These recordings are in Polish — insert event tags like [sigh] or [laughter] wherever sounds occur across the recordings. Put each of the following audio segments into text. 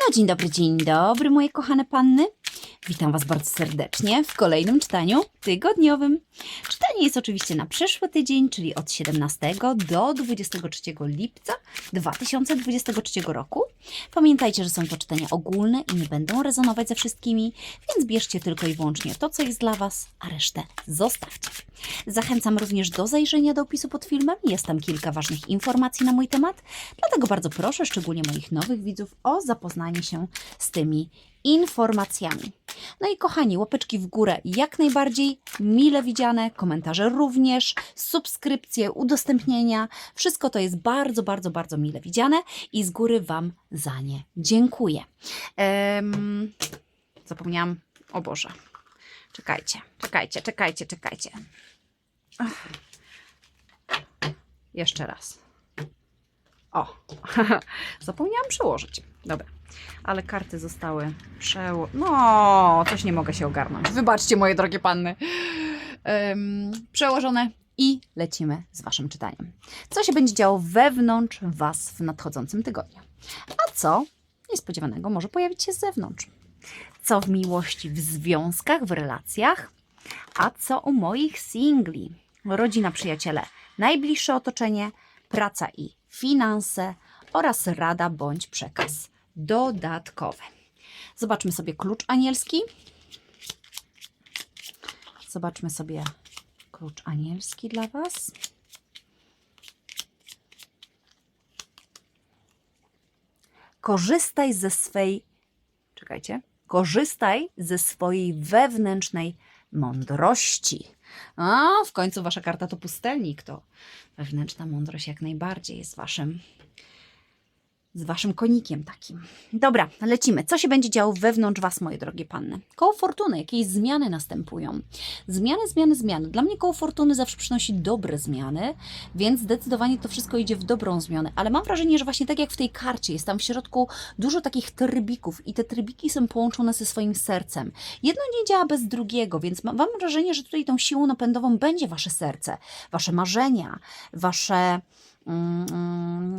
No dzień dobry, dzień dobry moje kochane panny. Witam Was bardzo serdecznie w kolejnym czytaniu tygodniowym. Czytanie jest oczywiście na przyszły tydzień, czyli od 17 do 23 lipca 2023 roku. Pamiętajcie, że są to czytania ogólne i nie będą rezonować ze wszystkimi, więc bierzcie tylko i wyłącznie to, co jest dla Was, a resztę zostawcie. Zachęcam również do zajrzenia do opisu pod filmem. Jest tam kilka ważnych informacji na mój temat, dlatego bardzo proszę, szczególnie moich nowych widzów, o zapoznanie się z tymi informacjami. No i kochani, łapeczki w górę jak najbardziej mile widziane, komentarze również, subskrypcje, udostępnienia. Wszystko to jest bardzo, bardzo, bardzo mile widziane i z góry Wam za nie dziękuję. Em, zapomniałam, o Boże. Czekajcie, czekajcie, czekajcie, czekajcie. Ach. Jeszcze raz. O, [laughs] zapomniałam przełożyć. Dobra, ale karty zostały przeło... No, coś nie mogę się ogarnąć. Wybaczcie, moje drogie panny. Em, przełożone i lecimy z Waszym czytaniem. Co się będzie działo wewnątrz Was w nadchodzącym tygodniu? A co niespodziewanego może pojawić się z zewnątrz? Co w miłości, w związkach, w relacjach? A co u moich singli? Rodzina, przyjaciele, najbliższe otoczenie, praca i finanse oraz rada bądź przekaz dodatkowy. Zobaczmy sobie klucz anielski. Zobaczmy sobie klucz anielski dla Was. Korzystaj ze swej. Czekajcie. Korzystaj ze swojej wewnętrznej mądrości. A w końcu wasza karta to pustelnik, to wewnętrzna mądrość jak najbardziej jest waszym z waszym konikiem takim. Dobra, lecimy. Co się będzie działo wewnątrz was, moje drogie panny? Koło fortuny, jakieś zmiany następują. Zmiany, zmiany, zmiany. Dla mnie koło fortuny zawsze przynosi dobre zmiany, więc zdecydowanie to wszystko idzie w dobrą zmianę. Ale mam wrażenie, że właśnie tak jak w tej karcie, jest tam w środku dużo takich trybików i te trybiki są połączone ze swoim sercem. Jedno nie działa bez drugiego, więc mam, wrażenie, że tutaj tą siłą napędową będzie wasze serce, wasze marzenia, wasze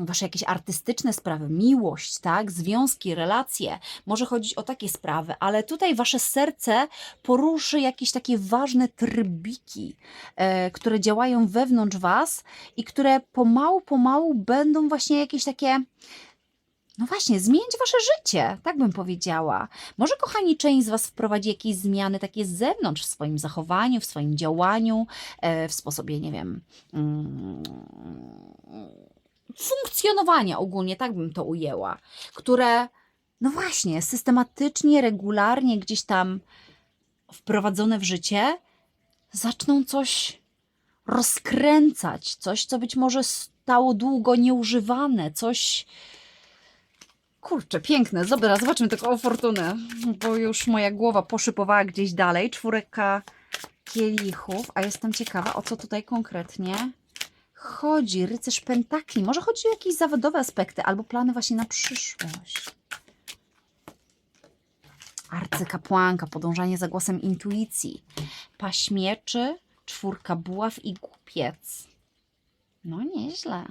wasze jakieś artystyczne sprawy, miłość, tak, związki, relacje. Może chodzić o takie sprawy, ale tutaj wasze serce poruszy jakieś takie ważne trybiki, e, które działają wewnątrz was i które pomału, pomału będą właśnie jakieś takie no właśnie, zmienić wasze życie, tak bym powiedziała. Może, kochani, część z Was wprowadzi jakieś zmiany takie z zewnątrz w swoim zachowaniu, w swoim działaniu, e, w sposobie, nie wiem, mm, funkcjonowania ogólnie, tak bym to ujęła, które, no właśnie, systematycznie, regularnie gdzieś tam wprowadzone w życie, zaczną coś rozkręcać, coś, co być może stało długo nieużywane, coś. Kurczę, piękne. Dobra, zobaczmy tylko o fortunę, bo już moja głowa poszypowała gdzieś dalej. Czwórka kielichów, a jestem ciekawa, o co tutaj konkretnie chodzi. Rycerz pentakli. Może chodzi o jakieś zawodowe aspekty albo plany właśnie na przyszłość. Arcykapłanka, podążanie za głosem intuicji. Paśmieczy, czwórka buław i głupiec. No nieźle.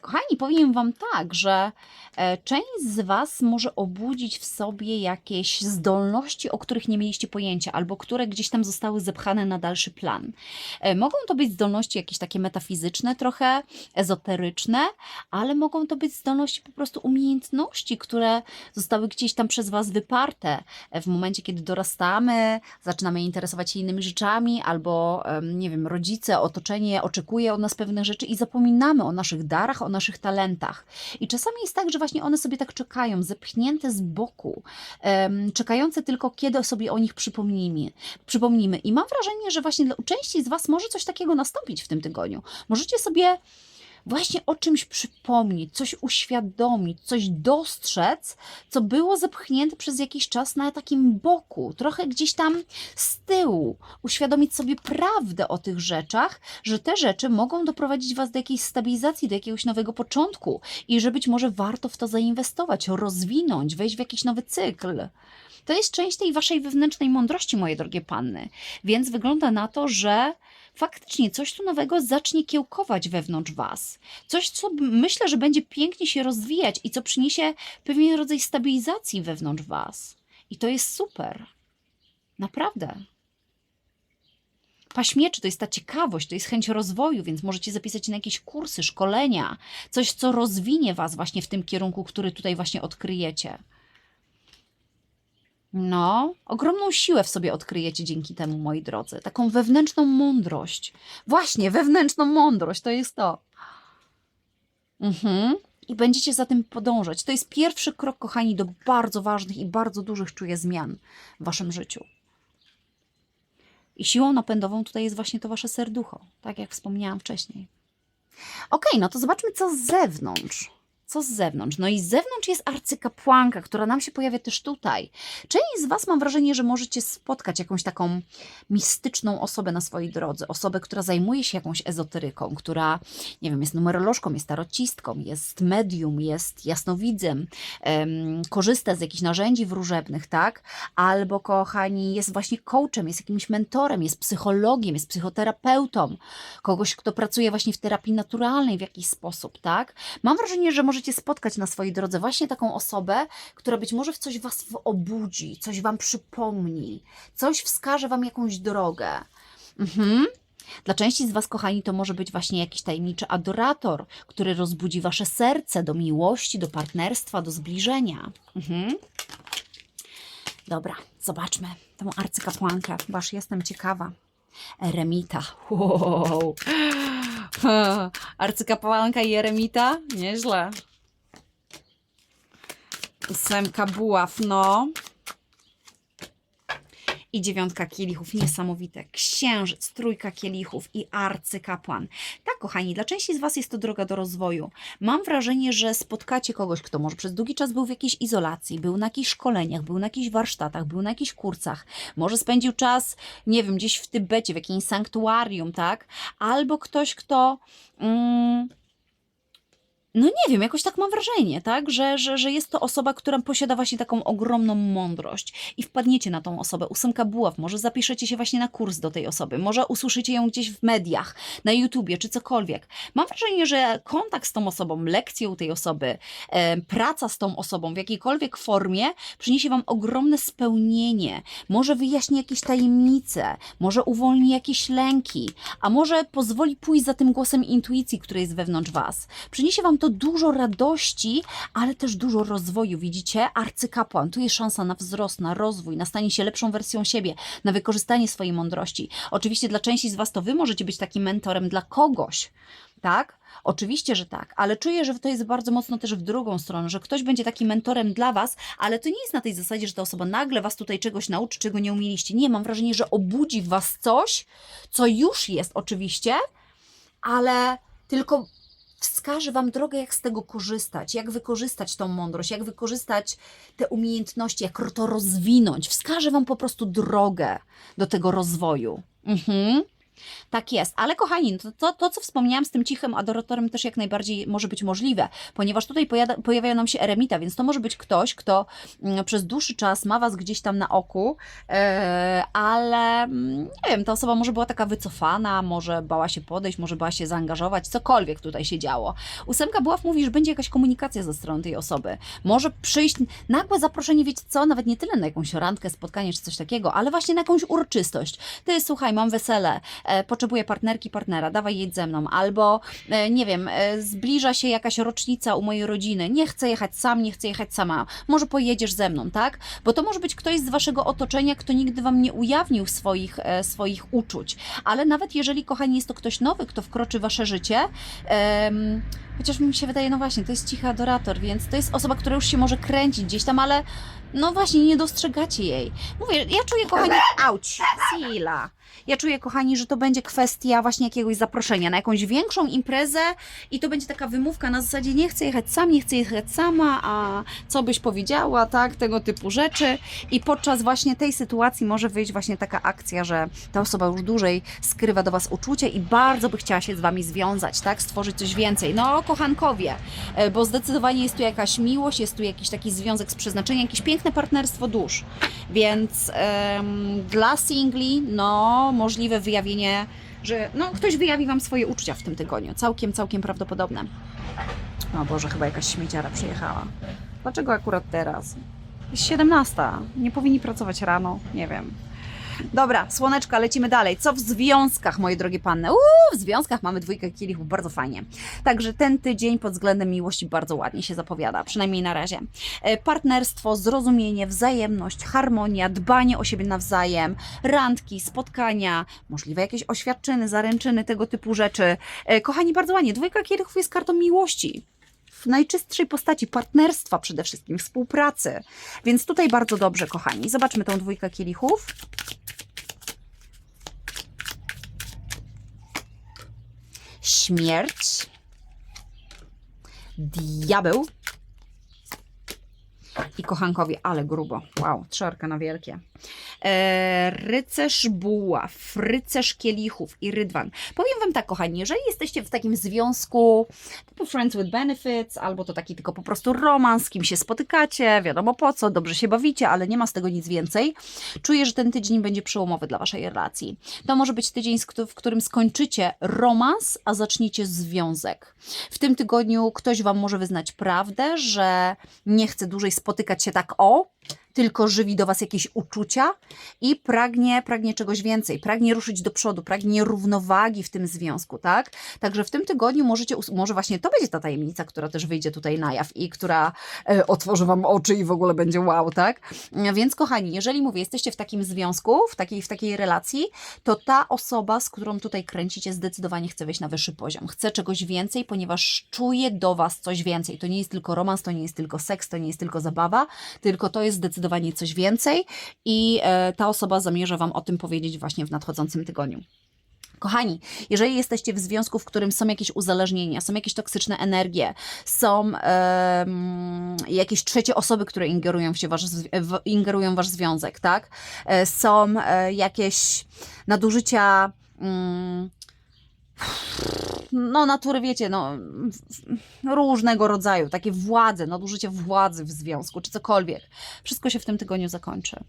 Kochani, powiem Wam tak, że e, część z Was może obudzić w sobie jakieś zdolności, o których nie mieliście pojęcia, albo które gdzieś tam zostały zepchane na dalszy plan. E, Mogą to być zdolności jakieś takie metafizyczne, trochę ezoteryczne, ale mogą to być zdolności po prostu umiejętności, które zostały gdzieś tam przez Was wyparte e, w momencie, kiedy dorastamy, zaczynamy interesować się innymi rzeczami, albo nie wiem, rodzice, otoczenie oczekuje od nas pewnych rzeczy i zapominamy o naszych darach, o naszych talentach. I czasami jest tak, że właśnie one sobie tak czekają, zepchnięte z boku, czekające tylko, kiedy sobie o nich przypomnimy. przypomnimy. I mam wrażenie, że właśnie dla części z Was może coś takiego nastąpić w tym tygodniu. Możecie sobie właśnie o czymś przypomnieć, coś uświadomić, coś dostrzec, co było zepchnięte przez jakiś czas na takim boku, trochę gdzieś tam z tyłu. Uświadomić sobie prawdę o tych rzeczach, że te rzeczy mogą doprowadzić Was do jakiejś stabilizacji, do jakiegoś nowego początku i że być może warto w to zainwestować, rozwinąć, wejść w jakiś nowy cykl. To jest część tej waszej wewnętrznej mądrości, moje drogie panny. Więc wygląda na to, że faktycznie coś tu nowego zacznie kiełkować wewnątrz was. Coś, co myślę, że będzie pięknie się rozwijać i co przyniesie pewien rodzaj stabilizacji wewnątrz was. I to jest super. Naprawdę. Paśmieczy to jest ta ciekawość, to jest chęć rozwoju, więc możecie zapisać na jakieś kursy, szkolenia, coś, co rozwinie Was właśnie w tym kierunku, który tutaj właśnie odkryjecie. No, ogromną siłę w sobie odkryjecie dzięki temu, moi drodzy. Taką wewnętrzną mądrość. Właśnie, wewnętrzną mądrość to jest to. Mhm. I będziecie za tym podążać. To jest pierwszy krok, kochani, do bardzo ważnych i bardzo dużych, czuję, zmian w Waszym życiu. I siłą napędową tutaj jest właśnie to wasze serducho, tak jak wspomniałam wcześniej. Okej, no to zobaczmy, co z zewnątrz. Co z zewnątrz? No i z zewnątrz jest arcykapłanka, która nam się pojawia też tutaj. Część z Was mam wrażenie, że możecie spotkać jakąś taką mistyczną osobę na swojej drodze. Osobę, która zajmuje się jakąś ezoteryką, która, nie wiem, jest numerolożką, jest tarocistką, jest medium, jest jasnowidzem, em, korzysta z jakichś narzędzi wróżebnych, tak? Albo, kochani, jest właśnie coachem, jest jakimś mentorem, jest psychologiem, jest psychoterapeutą, kogoś, kto pracuje właśnie w terapii naturalnej w jakiś sposób, tak? Mam wrażenie, że możecie spotkać na swojej drodze właśnie taką osobę, która być może w coś was obudzi, coś wam przypomni, coś wskaże wam jakąś drogę. Mhm. Dla części z Was, kochani, to może być właśnie jakiś tajemniczy adorator, który rozbudzi Wasze serce do miłości, do partnerstwa, do zbliżenia. Mhm. Dobra, zobaczmy tę arcykapłankę, bo aż jestem ciekawa. Eremita. Wow. [laughs] Arcykapłanka i eremita? Nieźle. Ósemka buław, no. I dziewiątka kielichów, niesamowite. Księżyc, trójka kielichów i arcykapłan. Tak, kochani, dla części z Was jest to droga do rozwoju. Mam wrażenie, że spotkacie kogoś, kto może przez długi czas był w jakiejś izolacji, był na jakichś szkoleniach, był na jakichś warsztatach, był na jakichś kursach, może spędził czas, nie wiem, gdzieś w Tybecie, w jakimś sanktuarium, tak? Albo ktoś, kto. Mm, no nie wiem, jakoś tak mam wrażenie, tak? Że, że, że jest to osoba, która posiada właśnie taką ogromną mądrość i wpadniecie na tą osobę. Ósemka buław, może zapiszecie się właśnie na kurs do tej osoby, może usłyszycie ją gdzieś w mediach, na YouTubie czy cokolwiek. Mam wrażenie, że kontakt z tą osobą, lekcje u tej osoby, e, praca z tą osobą w jakiejkolwiek formie przyniesie Wam ogromne spełnienie, może wyjaśni jakieś tajemnice, może uwolni jakieś lęki, a może pozwoli pójść za tym głosem intuicji, który jest wewnątrz Was. Przyniesie Wam to dużo radości, ale też dużo rozwoju. Widzicie? Arcykapłan. Tu jest szansa na wzrost, na rozwój, na stanie się lepszą wersją siebie, na wykorzystanie swojej mądrości. Oczywiście dla części z Was to Wy możecie być takim mentorem dla kogoś. Tak? Oczywiście, że tak, ale czuję, że to jest bardzo mocno też w drugą stronę, że ktoś będzie takim mentorem dla Was, ale to nie jest na tej zasadzie, że ta osoba nagle Was tutaj czegoś nauczy, czego nie umieliście. Nie, mam wrażenie, że obudzi w Was coś, co już jest oczywiście, ale tylko wskaże Wam drogę, jak z tego korzystać, jak wykorzystać tą mądrość, jak wykorzystać te umiejętności, jak to rozwinąć. Wskaże Wam po prostu drogę do tego rozwoju. Mhm. Tak jest, ale kochani, no to, to, to co wspomniałam z tym cichym adoratorem też jak najbardziej może być możliwe, ponieważ tutaj pojada, pojawiają nam się eremita, więc to może być ktoś, kto mm, przez dłuższy czas ma Was gdzieś tam na oku, e, ale mm, nie wiem, ta osoba może była taka wycofana, może bała się podejść, może bała się zaangażować, cokolwiek tutaj się działo. Ósemka Buław mówi, że będzie jakaś komunikacja ze strony tej osoby. Może przyjść nagłe zaproszenie, wiecie co, nawet nie tyle na jakąś randkę, spotkanie czy coś takiego, ale właśnie na jakąś uroczystość. Ty, słuchaj, mam wesele, potrzebuję partnerki, partnera, dawaj jedź ze mną, albo e, nie wiem, e, zbliża się jakaś rocznica u mojej rodziny, nie chcę jechać sam, nie chcę jechać sama, może pojedziesz ze mną, tak? Bo to może być ktoś z waszego otoczenia, kto nigdy wam nie ujawnił swoich, e, swoich uczuć, ale nawet jeżeli, kochani, jest to ktoś nowy, kto wkroczy w wasze życie, em, chociaż mi się wydaje, no właśnie, to jest cichy adorator, więc to jest osoba, która już się może kręcić gdzieś tam, ale no właśnie, nie dostrzegacie jej. Mówię, ja czuję, kochani, auć, Sila. Ja czuję, kochani, że to będzie kwestia właśnie jakiegoś zaproszenia na jakąś większą imprezę i to będzie taka wymówka na zasadzie nie chcę jechać sam, nie chcę jechać sama, a co byś powiedziała, tak, tego typu rzeczy. I podczas właśnie tej sytuacji może wyjść właśnie taka akcja, że ta osoba już dłużej skrywa do Was uczucie i bardzo by chciała się z Wami związać, tak, stworzyć coś więcej. No, kochankowie, e, bo zdecydowanie jest tu jakaś miłość, jest tu jakiś taki związek z przeznaczeniem, jakiś piękny piękne partnerstwo dusz, więc em, dla singli, no, możliwe wyjawienie, że no, ktoś wyjawi Wam swoje uczucia w tym tygodniu. Całkiem, całkiem prawdopodobne. O Boże, chyba jakaś śmieciara przyjechała. Dlaczego akurat teraz? Jest 17. Nie powinni pracować rano. Nie wiem. Dobra, słoneczka, lecimy dalej. Co w związkach, moje drogie panny? Uuu, w związkach mamy dwójkę kielichów, bardzo fajnie. Także ten tydzień pod względem miłości bardzo ładnie się zapowiada, przynajmniej na razie. E, Partnerstwo, zrozumienie, wzajemność, harmonia, dbanie o siebie nawzajem, randki, spotkania, możliwe jakieś oświadczyny, zaręczyny, tego typu rzeczy. E, Kochani, bardzo ładnie. Dwójka kielichów jest kartą miłości w najczystszej postaci partnerstwa przede wszystkim, współpracy. Więc tutaj bardzo dobrze, kochani. Zobaczmy tą dwójkę kielichów. Śmierć. Diabeł. I kochankowi, ale grubo. Wow, trzorka na wielkie. E, rycerz buław, rycerz kielichów i rydwan. Powiem Wam tak, kochani, jeżeli jesteście w takim związku typu Friends with Benefits, albo to taki tylko po prostu romans, z kim się spotykacie, wiadomo po co, dobrze się bawicie, ale nie ma z tego nic więcej, czuję, że ten tydzień będzie przełomowy dla Waszej relacji. To może być tydzień, w którym skończycie romans, a zaczniecie związek. W tym tygodniu ktoś Wam może wyznać prawdę, że nie chce dłużej spotykać się tak o, tylko żywi do Was jakieś uczucia i pragnie, pragnie czegoś więcej, pragnie ruszyć do przodu, pragnie równowagi w tym związku, tak? Także w tym tygodniu możecie, może właśnie to będzie ta tajemnica, która też wyjdzie tutaj na jaw i która e, otworzy Wam oczy i w ogóle będzie wow, tak? E, Więc kochani, jeżeli mówię, jesteście w takim związku, w takiej, w takiej relacji, to ta osoba, z którą tutaj kręcicie, zdecydowanie chce wejść na wyższy poziom. Chce czegoś więcej, ponieważ czuje do Was coś więcej. To nie jest tylko romans, to nie jest tylko seks, to nie jest tylko zabawa, tylko to jest zdecydowanie coś więcej i e, ta osoba zamierza Wam o tym powiedzieć właśnie w nadchodzącym tygodniu. Kochani, jeżeli jesteście w związku, w którym są jakieś uzależnienia, są jakieś toksyczne energie, są em, jakieś trzecie osoby, które ingerują w, się wasz, w, ingerują w wasz związek, tak? E, są e, jakieś nadużycia. Mm, no, natury, wiecie, no, różnego rodzaju, takie władze, nadużycie władzy w związku, czy cokolwiek. Wszystko się w tym tygodniu zakończy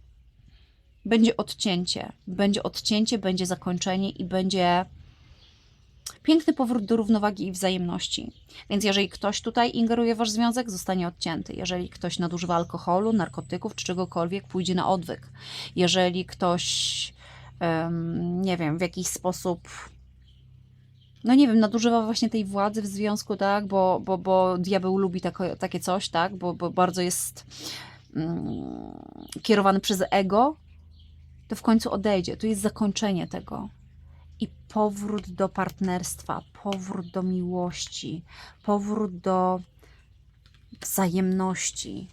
będzie odcięcie. Będzie odcięcie, będzie zakończenie i będzie piękny powrót do równowagi i wzajemności. Więc jeżeli ktoś tutaj ingeruje w wasz związek, zostanie odcięty. Jeżeli ktoś nadużywa alkoholu, narkotyków czy czegokolwiek, pójdzie na odwyk. Jeżeli ktoś, em, nie wiem, w jakiś sposób no nie wiem, nadużywa właśnie tej władzy w związku, tak, bo, bo, bo diabeł lubi tako, takie coś, tak, bo, bo bardzo jest mm, kierowany przez ego, to w końcu odejdzie. Tu jest zakończenie tego. I powrót do partnerstwa, powrót do miłości, powrót do wzajemności.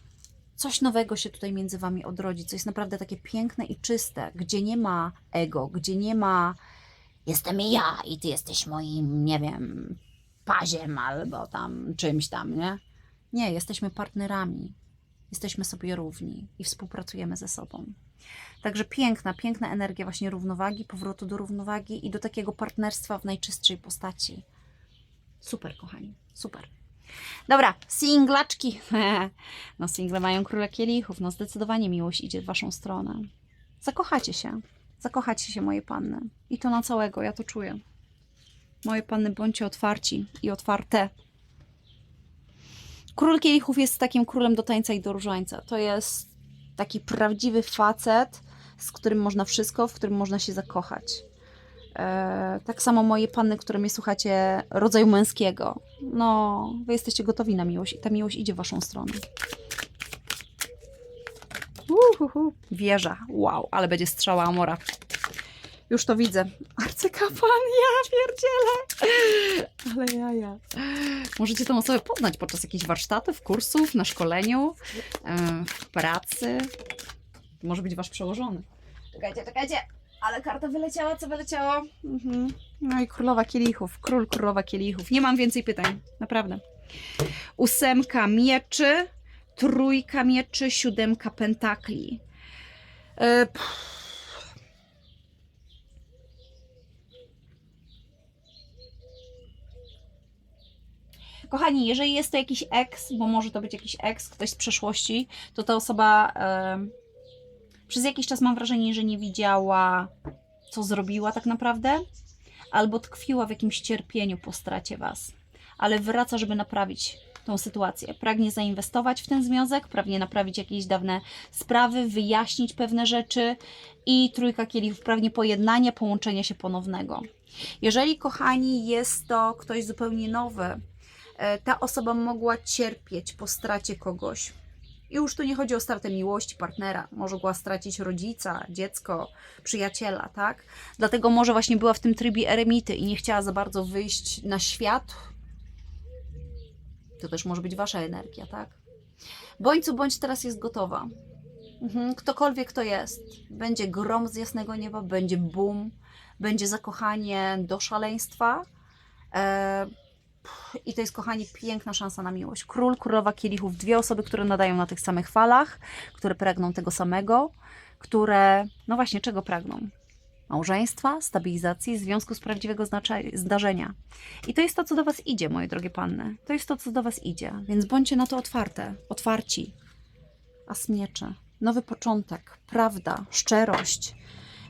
Coś nowego się tutaj między wami odrodzi, co jest naprawdę takie piękne i czyste, gdzie nie ma ego, gdzie nie ma jestem ja i ty jesteś moim, nie wiem, paziem albo tam czymś tam, nie? Nie, jesteśmy partnerami. Jesteśmy sobie równi i współpracujemy ze sobą. Także piękna, piękna energia właśnie równowagi, powrotu do równowagi i do takiego partnerstwa w najczystszej postaci. Super, kochani, super. Dobra, singlaczki. [laughs] No, single mają króla kielichów. No, zdecydowanie miłość idzie w waszą stronę. Zakochacie się. Zakochacie się, moje panny. I to na całego, ja to czuję. Moje panny, bądźcie otwarci i otwarte. Król kielichów jest takim królem do tańca i do różańca. To jest taki prawdziwy facet, z którym można wszystko, w którym można się zakochać. E, tak samo moje panny, które mnie słuchacie, rodzaju męskiego. No, wy jesteście gotowi na miłość i ta miłość idzie w waszą stronę. Uhuhu. Wieża. Wow, ale będzie strzała Amora. Już to widzę. Arcykapłan, ja pierdzielę. Ale jaja. Możecie tą osobę poznać podczas jakichś warsztatów, kursów, na szkoleniu, w pracy. Może być wasz przełożony. Czekajcie, czekajcie. Ale karta wyleciała, co wyleciało? Mhm. No i królowa kielichów. Król, królowa kielichów. Nie mam więcej pytań. Naprawdę. Ósemka mieczy, trójka mieczy, siódemka pentakli. E. Kochani, jeżeli jest to jakiś ex, bo może to być jakiś ex, ktoś z przeszłości, to ta osoba przez jakiś czas mam wrażenie, że nie widziała, co zrobiła tak naprawdę, albo tkwiła w jakimś cierpieniu po stracie Was, ale wraca, żeby naprawić tą sytuację. Pragnie zainwestować w ten związek, pragnie naprawić jakieś dawne sprawy, wyjaśnić pewne rzeczy i trójka kielichów pragnie pojednania, połączenia się ponownego. Jeżeli, kochani, jest to ktoś zupełnie nowy, e, ta osoba mogła cierpieć po stracie kogoś. I już tu nie chodzi o stratę miłości partnera, mogła stracić rodzica, dziecko, przyjaciela, tak? Dlatego może właśnie była w tym trybie eremity i nie chciała za bardzo wyjść na świat. To też może być wasza energia, tak? Bądź co bądź teraz jest gotowa. Mhm. Ktokolwiek to jest, będzie grom z jasnego nieba, będzie boom, będzie zakochanie do szaleństwa. E, I to jest, kochani, piękna szansa na miłość. Król, królowa kielichów, dwie osoby, które nadają na tych samych falach, które pragną tego samego, które, no właśnie, czego pragną? Małżeństwa, stabilizacji, związku z prawdziwego zdarzenia. I to jest to, co do Was idzie, moje drogie panny. To jest to, co do Was idzie, więc bądźcie na to otwarte, otwarci. A smiecze, nowy początek, prawda, szczerość.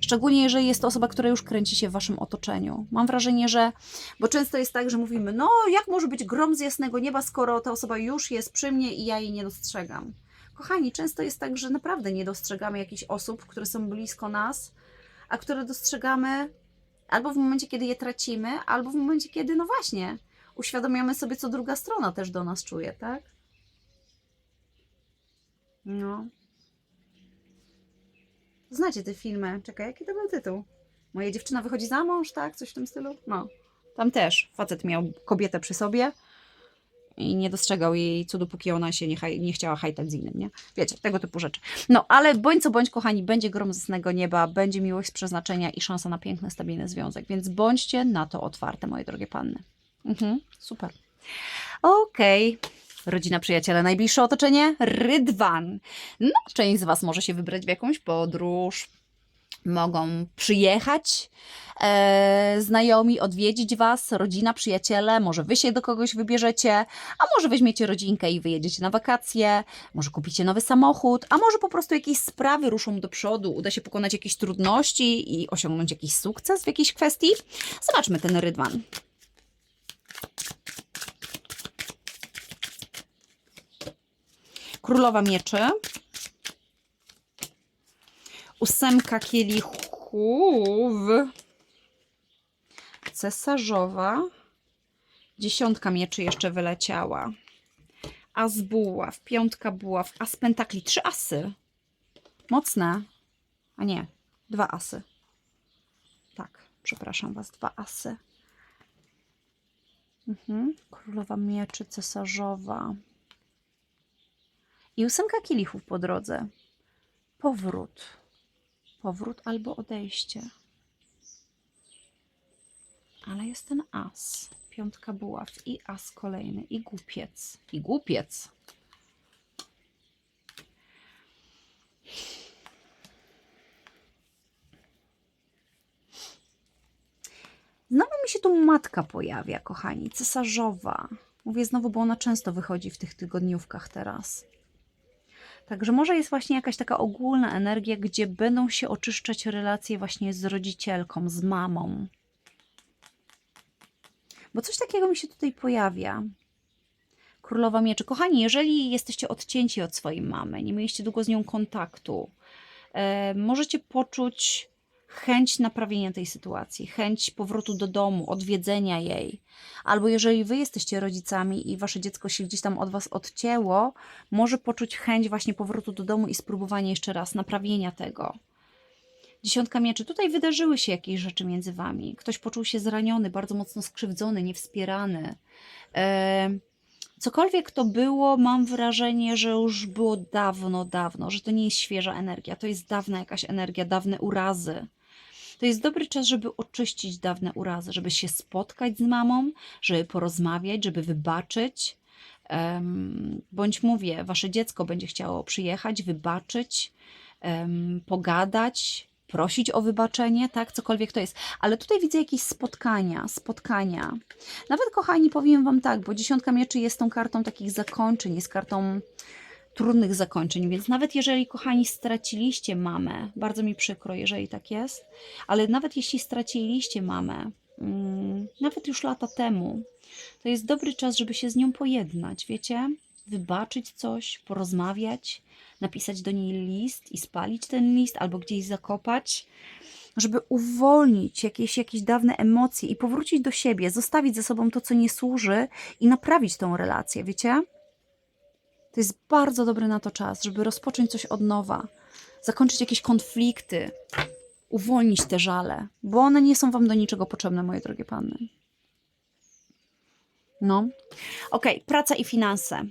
Szczególnie jeżeli jest to osoba, która już kręci się w waszym otoczeniu. Mam wrażenie, że. Bo często jest tak, że mówimy, no jak może być grom z jasnego nieba, skoro ta osoba już jest przy mnie i ja jej nie dostrzegam. Kochani, często jest tak, że naprawdę nie dostrzegamy jakichś osób, które są blisko nas, a które dostrzegamy albo w momencie, kiedy je tracimy, albo w momencie, kiedy, no właśnie, uświadamiamy sobie, co druga strona też do nas czuje, tak? No. Znacie te filmy. Czekaj, jaki to był tytuł? Moja dziewczyna wychodzi za mąż, tak? Coś w tym stylu? No. Tam też facet miał kobietę przy sobie i nie dostrzegał jej cudu, póki ona się nie, haj, nie chciała hajtać z innym, nie? Wiecie, tego typu rzeczy. No, ale bądź co bądź, kochani, będzie grom z jasnego nieba, będzie miłość z przeznaczenia i szansa na piękny, stabilny związek, więc bądźcie na to otwarte, moje drogie panny. Mhm, super. Okej. Rodzina, przyjaciele, najbliższe otoczenie? Rydwan. No, część z Was może się wybrać w jakąś podróż. Mogą przyjechać e, znajomi, odwiedzić Was, rodzina, przyjaciele. Może Wy się do kogoś wybierzecie, a może weźmiecie rodzinkę i wyjedziecie na wakacje. Może kupicie nowy samochód, a może po prostu jakieś sprawy ruszą do przodu. Uda się pokonać jakieś trudności i osiągnąć jakiś sukces w jakiejś kwestii. Zobaczmy ten rydwan. Królowa mieczy. Ósemka kielichów. Cesarzowa. Dziesiątka mieczy jeszcze wyleciała. As buław, piątka buław, as pentakli. Trzy asy. Mocne. A nie, dwa asy. Tak, przepraszam Was, dwa asy. Mhm. Królowa mieczy, cesarzowa. I ósemka kielichów po drodze. Powrót. Powrót albo odejście. Ale jest ten as. Piątka buław i as kolejny. I głupiec. I głupiec. Znowu mi się tu matka pojawia, kochani. Cesarzowa. Mówię znowu, bo ona często wychodzi w tych tygodniówkach teraz. Także może jest właśnie jakaś taka ogólna energia, gdzie będą się oczyszczać relacje właśnie z rodzicielką, z mamą. Bo coś takiego mi się tutaj pojawia. Królowa Mieczy. Kochani, jeżeli jesteście odcięci od swojej mamy, nie mieliście długo z nią kontaktu, e, możecie poczuć chęć naprawienia tej sytuacji, chęć powrotu do domu, odwiedzenia jej. Albo jeżeli wy jesteście rodzicami i wasze dziecko się gdzieś tam od was odcięło, może poczuć chęć właśnie powrotu do domu i spróbowania jeszcze raz naprawienia tego. Dziesiątka mieczy. Tutaj wydarzyły się jakieś rzeczy między wami. Ktoś poczuł się zraniony, bardzo mocno skrzywdzony, niewspierany. E, cokolwiek to było, mam wrażenie, że już było dawno, dawno, że to nie jest świeża energia, to jest dawna jakaś energia, dawne urazy. To jest dobry czas, żeby oczyścić dawne urazy, żeby się spotkać z mamą, żeby porozmawiać, żeby wybaczyć. Bądź mówię, wasze dziecko będzie chciało przyjechać, wybaczyć, pogadać, prosić o wybaczenie, tak, cokolwiek to jest. Ale tutaj widzę jakieś spotkania, spotkania. Nawet, kochani, powiem Wam tak, bo dziesiątka mieczy jest tą kartą takich zakończeń, jest kartą trudnych zakończeń, więc nawet jeżeli, kochani, straciliście mamę, bardzo mi przykro, jeżeli tak jest, ale nawet jeśli straciliście mamę, mm, nawet już lata temu, to jest dobry czas, żeby się z nią pojednać, wiecie? Wybaczyć coś, porozmawiać, napisać do niej list i spalić ten list albo gdzieś zakopać, żeby uwolnić jakieś, jakieś dawne emocje i powrócić do siebie, zostawić ze sobą to, co nie służy i naprawić tą relację, wiecie? To jest bardzo dobry na to czas, żeby rozpocząć coś od nowa, zakończyć jakieś konflikty, uwolnić te żale, bo one nie są wam do niczego potrzebne, moje drogie panny. No. Okej, praca i finanse.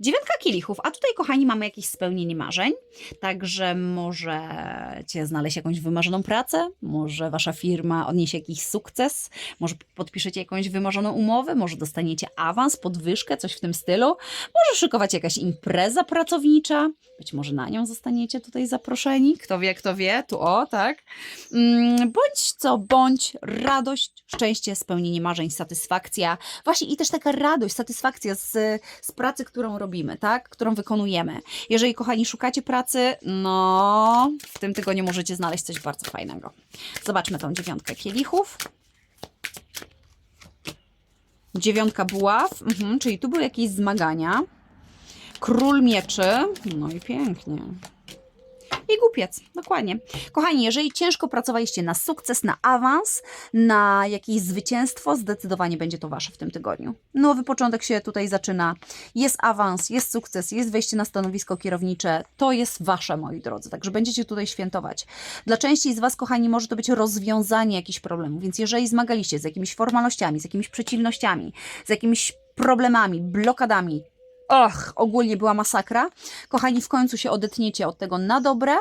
Dziewiątka kielichów, a tutaj, kochani, mamy jakieś spełnienie marzeń. Także możecie znaleźć jakąś wymarzoną pracę, może wasza firma odniesie jakiś sukces, może podpiszecie jakąś wymarzoną umowę, może dostaniecie awans, podwyżkę, coś w tym stylu. Może szykować jakaś impreza pracownicza, być może na nią zostaniecie tutaj zaproszeni. Kto wie, kto wie, tu o, tak. Mm, Bądź co, bądź radość, szczęście, spełnienie marzeń, satysfakcja. Właśnie i też taka radość, satysfakcja z, z pracy, którą robimy, tak? Którą wykonujemy. Jeżeli, kochani, szukacie pracy, no w tym tygodniu możecie znaleźć coś bardzo fajnego. Zobaczmy tą dziewiątkę kielichów. Dziewiątka buław, mhm, czyli tu były jakieś zmagania. Król mieczy, no i pięknie. I głupiec, dokładnie. Kochani, jeżeli ciężko pracowaliście na sukces, na awans, na jakieś zwycięstwo, zdecydowanie będzie to wasze w tym tygodniu. Nowy początek się tutaj zaczyna. Jest awans, jest sukces, jest wejście na stanowisko kierownicze. To jest wasze, moi drodzy. Także będziecie tutaj świętować. Dla części z was, kochani, może to być rozwiązanie jakichś problemów. Więc jeżeli zmagaliście z jakimiś formalnościami, z jakimiś przeciwnościami, z jakimiś problemami, blokadami, och, ogólnie była masakra. Kochani, w końcu się odetniecie od tego na dobre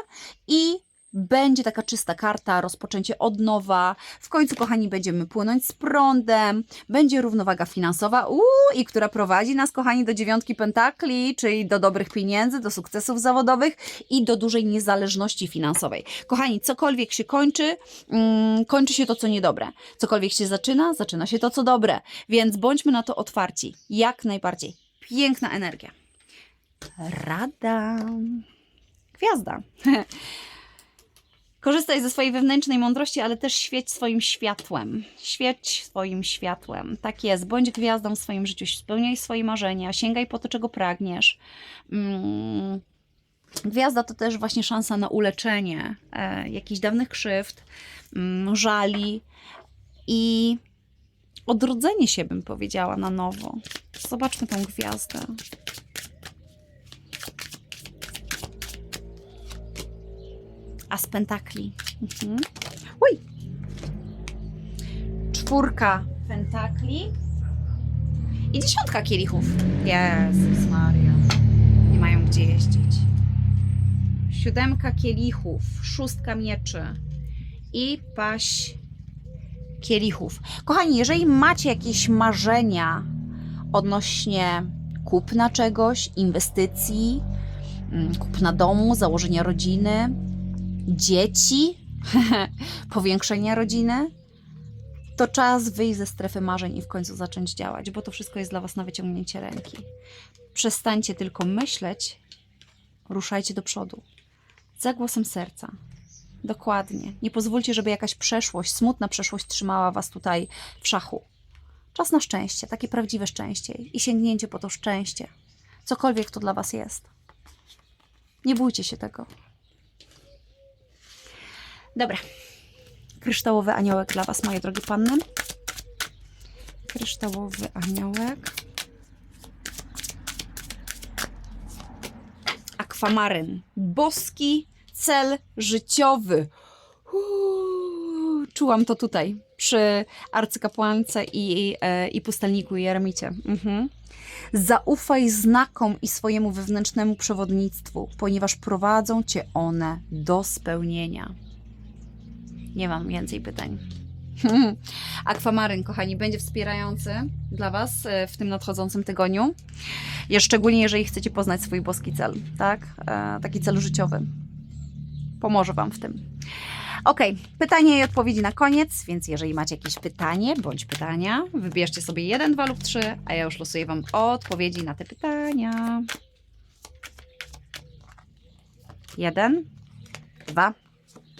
i będzie taka czysta karta, rozpoczęcie od nowa. W końcu, kochani, będziemy płynąć z prądem, będzie równowaga finansowa, uuu, i która prowadzi nas, kochani, do dziewiątki pentakli, czyli do dobrych pieniędzy, do sukcesów zawodowych i do dużej niezależności finansowej. Kochani, cokolwiek się kończy, mm, kończy się to, co niedobre. Cokolwiek się zaczyna, zaczyna się to, co dobre. Więc bądźmy na to otwarci, jak najbardziej. Piękna energia. Rada. Gwiazda. [laughs] Korzystaj ze swojej wewnętrznej mądrości, ale też świeć swoim światłem. Świeć swoim światłem. Tak jest. Bądź gwiazdą w swoim życiu. Spełniaj swoje marzenia. Sięgaj po to, czego pragniesz. Mm. Gwiazda to też właśnie szansa na uleczenie e, jakichś dawnych krzywd, mm, żali i odrodzenie się, bym powiedziała, na nowo. Zobaczmy tą gwiazdę. A z pentakli. Mhm. Uj! Czwórka pentakli i dziesiątka kielichów. Jezus Maria. Nie mają gdzie jeździć. Siódemka kielichów, szóstka mieczy i paść kielichów. Kochani, jeżeli macie jakieś marzenia odnośnie kupna czegoś, inwestycji, mm, kupna domu, założenia rodziny, dzieci, [laughs] powiększenia rodziny, to czas wyjść ze strefy marzeń i w końcu zacząć działać, bo to wszystko jest dla Was na wyciągnięcie ręki. Przestańcie tylko myśleć, ruszajcie do przodu. Za głosem serca. Dokładnie. Nie pozwólcie, żeby jakaś przeszłość, smutna przeszłość trzymała Was tutaj w szachu. Czas na szczęście, takie prawdziwe szczęście i sięgnięcie po to szczęście. Cokolwiek to dla Was jest. Nie bójcie się tego. Dobra. Kryształowy aniołek dla Was, moje drogie panny. Kryształowy aniołek. Akwamaryn. Boski cel życiowy. Uuu, czułam to tutaj przy arcykapłance i, e, i pustelniku i. Mhm. Zaufaj znakom i swojemu wewnętrznemu przewodnictwu, ponieważ prowadzą cię one do spełnienia. Nie mam więcej pytań. [laughs] Akwamaryn, kochani, będzie wspierający dla Was e, w tym nadchodzącym tygodniu. Szczególnie, jeżeli chcecie poznać swój boski cel, tak? E, taki cel życiowy. Pomoże Wam w tym. Ok, pytania i odpowiedzi na koniec, więc jeżeli macie jakieś pytanie bądź pytania, wybierzcie sobie jeden, dwa lub trzy, a ja już losuję Wam odpowiedzi na te pytania. Jeden, dwa,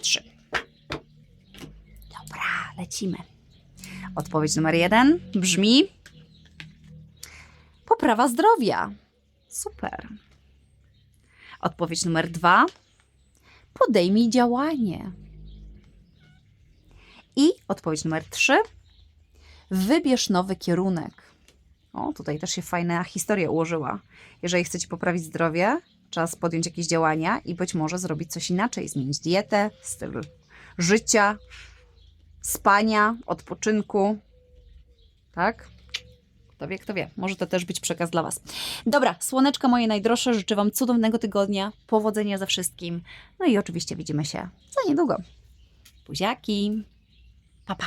trzy. Dobra, lecimy. Odpowiedź numer jeden brzmi: Poprawa zdrowia. Super. Odpowiedź numer dwa: Podejmij działanie. I odpowiedź numer trzy: Wybierz nowy kierunek. O, tutaj też się fajna historia ułożyła. Jeżeli chcecie poprawić zdrowie, czas podjąć jakieś działania i być może zrobić coś inaczej, zmienić dietę, styl życia, spania, odpoczynku. Tak? Kto wie, kto wie. Może to też być przekaz dla Was. Dobra, słoneczka moje najdroższe, życzę Wam cudownego tygodnia, powodzenia ze wszystkim. No i oczywiście widzimy się za niedługo. Buziaki. Pa, pa.